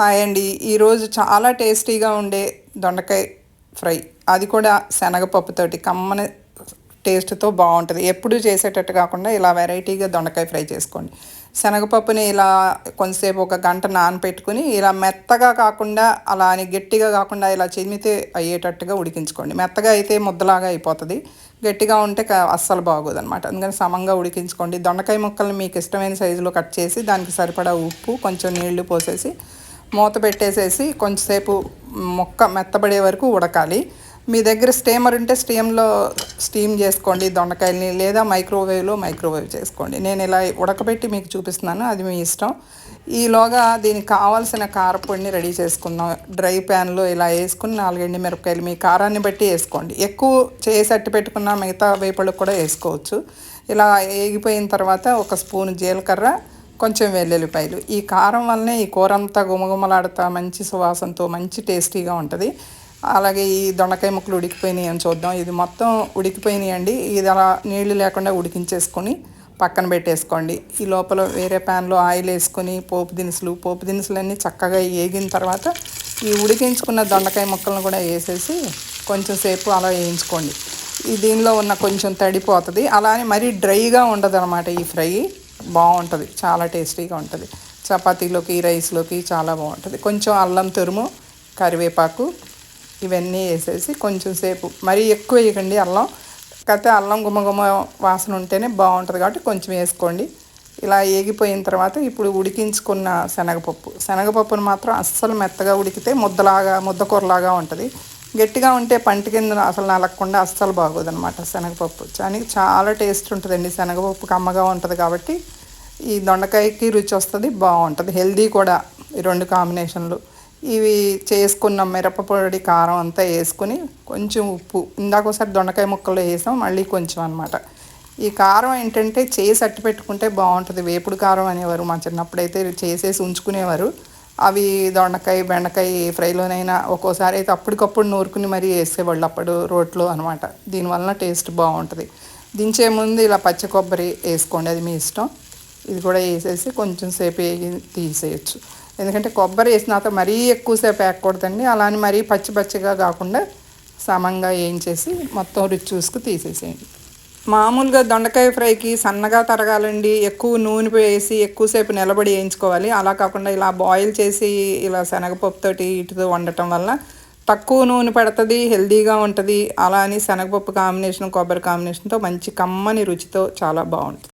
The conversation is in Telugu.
హాయ్ అండి. ఈరోజు చాలా టేస్టీగా ఉండే దొండకాయ ఫ్రై. అది కూడా శనగపప్పుతోటి కమ్మని టేస్ట్తో బాగుంటుంది. ఎప్పుడు చేసేటట్టు కాకుండా ఇలా వెరైటీగా దొండకాయ ఫ్రై చేసుకోండి. శనగపప్పుని ఇలా కొంతసేపు ఒక గంట నానపెట్టుకుని ఇలా మెత్తగా కాకుండా అలా అని గట్టిగా కాకుండా ఇలా చిమితే అయ్యేటట్టుగా ఉడికించుకోండి. మెత్తగా అయితే ముద్దలాగా అయిపోతుంది. గట్టిగా ఉంటే క- అస్సలు బాగోదు అనమాట అందుకని సమంగా ఉడికించుకోండి. దొండకాయ ముక్కల్ని మీకు ఇష్టమైన సైజులో కట్ చేసి దానికి సరిపడా ఉప్పు కొంచెం నీళ్ళు పోసేసి మూత పెట్టేసేసి కొంచెంసేపు మొక్క మెత్తబడే వరకు ఉడకాలి. మీ దగ్గర స్టీమర్ ఉంటే స్టీమ్లో స్టీమ్ చేసుకోండి దొండకాయలని లేదా మైక్రోవేవ్లో మైక్రోవేవ్ చేసుకోండి. నేను ఇలా ఉడకబెట్టి మీకు చూపిస్తున్నాను అది మీ ఇష్టం. ఈలోగా దీనికి కావాల్సిన కారపొడిని రెడీ చేసుకుందాం. డ్రై ప్యాన్లో ఇలా వేసుకుని నాలుగెండి మిరపకాయలు మీ కారాన్ని బట్టి వేసుకోండి. ఎక్కువ చేసి అట్టి పెట్టుకున్న మిగతా వేపళ్ళు కూడా వేసుకోవచ్చు. ఇలా వేగిపోయిన తర్వాత ఒక స్పూన్ జీలకర్ర కొంచెం వెల్లుల్లిపాయలు. ఈ కారం వల్లనే ఈ కూర అంతా గుమగుమలాడుతా మంచి సువాసనతో మంచి టేస్టీగా ఉంటుంది. అలాగే ఈ దొండకాయ ముక్కలు ఉడికిపోయినాయి అని చూద్దాం. ఇది మొత్తం ఉడికిపోయినాయి అండి. ఇది అలా నీళ్ళు లేకుండా ఉడికించేసుకొని పక్కన పెట్టేసుకోండి. ఈ లోపల వేరే ప్యాన్లో ఆయిల్ వేసుకొని పోపు దినుసులు పోపు దినుసులన్నీ చక్కగా వేగిన తర్వాత ఈ ఉడికించుకున్న దొండకాయ ముక్కలను కూడా వేసేసి కొంచెం సేపు అలా వేయించుకోండి. ఈ దీనిలో ఉన్న కొంచెం తడిపోతుంది. అలానే మరీ డ్రైగా ఉండదు అనమాట ఈ ఫ్రై. బాగుంటుంది చాలా టేస్టీగా ఉంటుంది. చపాతీలోకి రైస్లోకి చాలా బాగుంటుంది. కొంచెం అల్లం తురుము కరివేపాకు ఇవన్నీ వేసేసి కొంచెం సేపు మరీ ఎక్కువ వేయకండి అల్లం. కాకపోతే అల్లం గుమగుమ వాసన ఉంటేనే బాగుంటుంది కాబట్టి కొంచెం వేసుకోండి. ఇలా ఏగిపోయిన తర్వాత ఇప్పుడు ఉడికించుకున్న శనగపప్పు. శనగపప్పును మాత్రం అస్సలు మెత్తగా ఉడికితే ముద్దలాగా ముద్దకూరలాగా ఉంటుంది. గట్టిగా ఉంటే పంట కింద అసలు నలగకుండా అస్సలు బాగోదనమాట శనగపప్పు. దానికి చాలా టేస్ట్ ఉంటుందండి. శనగపప్పు కమ్మగా ఉంటుంది కాబట్టి ఈ దొండకాయకి రుచి వస్తుంది బాగుంటుంది. హెల్దీ కూడా ఈ రెండు కాంబినేషన్లు. ఇవి చేసుకున్న మిరపపొడి కారం అంతా వేసుకుని కొంచెం ఉప్పు. ఇందాక ఒకసారి దొండకాయ ముక్కలు వేసాం మళ్ళీ కొంచెం అనమాట ఈ కారం ఏంటంటే చేసి అట్టు పెట్టుకుంటే బాగుంటుంది. వేపుడు కారం అనేవారు మా చిన్నప్పుడైతే చేసేసి ఉంచుకునేవారు. అవి దొండకాయ బెండకాయ ఏ ఫ్రైలోనైనా ఒక్కోసారి అయితే అప్పటికప్పుడు నూరుకుని మరీ వేసేవాళ్ళు అప్పుడు రోట్లో అనమాట దీనివలన టేస్ట్ బాగుంటుంది. దించే ముందు ఇలా పచ్చి కొబ్బరి వేసుకోండి అది మీ ఇష్టం. ఇది కూడా వేసేసి కొంచెం సేపు వేగి తీసేయచ్చు. ఎందుకంటే కొబ్బరి వేసిన తర్వాత మరీ ఎక్కువసేపు వేయకూడదండి. అలానే మరీ పచ్చి పచ్చిగా కాకుండా సమంగా వేయించేసి మొత్తం రుచి చూసుకు తీసేసేయండి. మామూలుగా దొండకాయ ఫ్రైకి సన్నగా తరగాలండి ఎక్కువ నూనె వేసి ఎక్కువసేపు నిలబడి వేయించుకోవాలి. అలా కాకుండా ఇలా బాయిల్ చేసి ఇలా శనగపప్పుతోటి ఇటుతో వండటం వల్ల తక్కువ నూనె పడుతుంది హెల్దీగా ఉంటుంది. అలా అని శనగపప్పు కాంబినేషన్ కొబ్బరి కాంబినేషన్తో మంచి కమ్మని రుచితో చాలా బాగుంటుంది.